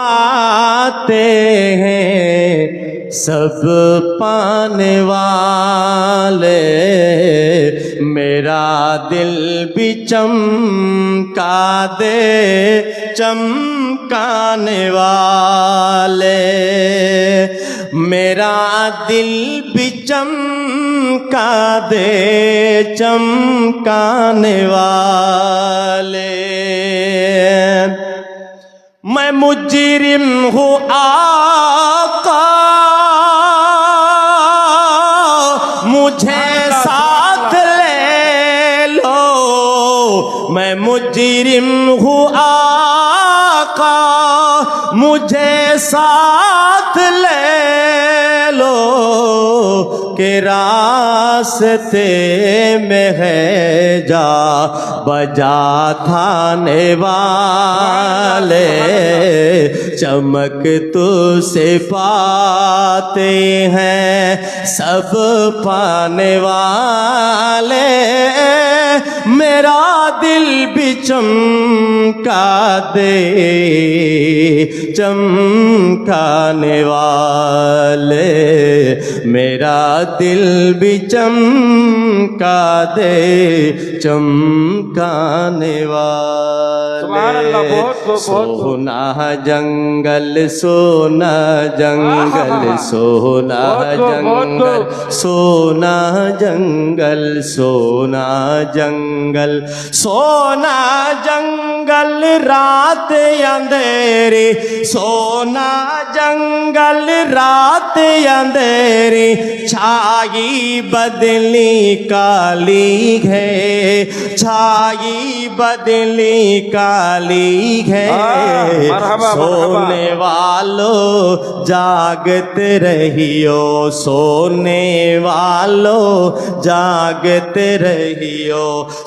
آتے ہیں سب پانے والے۔ میرا دل بھی چمکا دے چمکانے والے۔ میرا دل بھی چمکا دے چمکانے والے۔ مجرم ہوں آقا۔ مجھے ساتھ لے لو۔ میں مجرم ہوں آقا۔ مجھے ساتھ لے لو۔ کہ راستے میں ہے جا بجا تھانے والے۔ چمک تو سے پاتے ہیں سب پانے والے میرا دل چمکا دے چمکانے والے میرا دل بھی چمکا دے چمکانے والے۔ سونا جنگل سونا جنگل سونا جنگل سونا جنگل سونا جنگل سونا جنگل رات اندھیری سونا جنگل رات اندھیری چھائی بدلی کالی ہے چھائی بدلی کالی ہے سونے والو جاگتے رہیو سونے والو جاگتے رہیو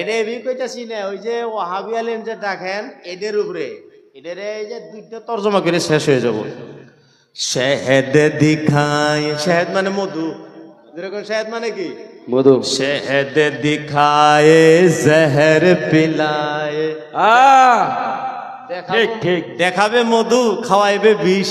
এরে বি কইতাছি না ওই যে ওয়াহাবি আলেম যে ডাকেন এদের উপরে। এদের এই যে দুইটা তর্জমা করে শেষ হয়ে যাব। শেহেদ দিখাই শেহেদ মানে মধু। শেহেদ মানে কি? মধু। শেহেদ দিখায়ে জহর পিলায়ে। ঠিক ঠিক। দেখাবে মধু খাওয়াইবে বিষ।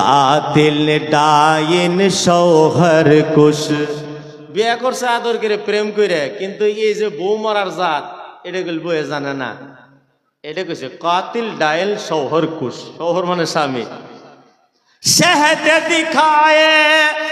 কাতিল ডাইন শৌহর কুশ। বিয়া করছে আদর করে প্রেম করে কিন্তু এই যে বউ মরার জাত এটা বয়ে জানে না। یہ قاتل ڈائل سوہر کس سوہر سامی شہد دکھائے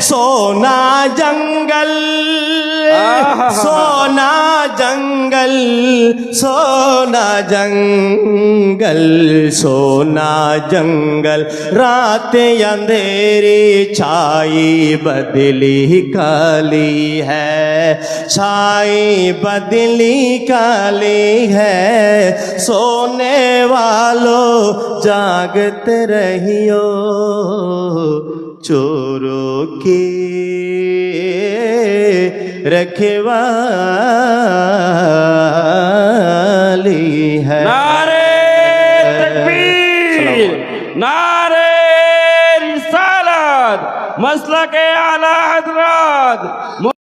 سونا جنگل سونا جنگل سونا جنگل سونا جنگل راتیں اندھیری چھائی بدلی کالی ہے چھائی بدلی کالی ہے سونے والو جاگت رہیو چوروں کے رکھوالی ہے نعرے تکبیر نعرے رسالت مسلک اعلی حضرات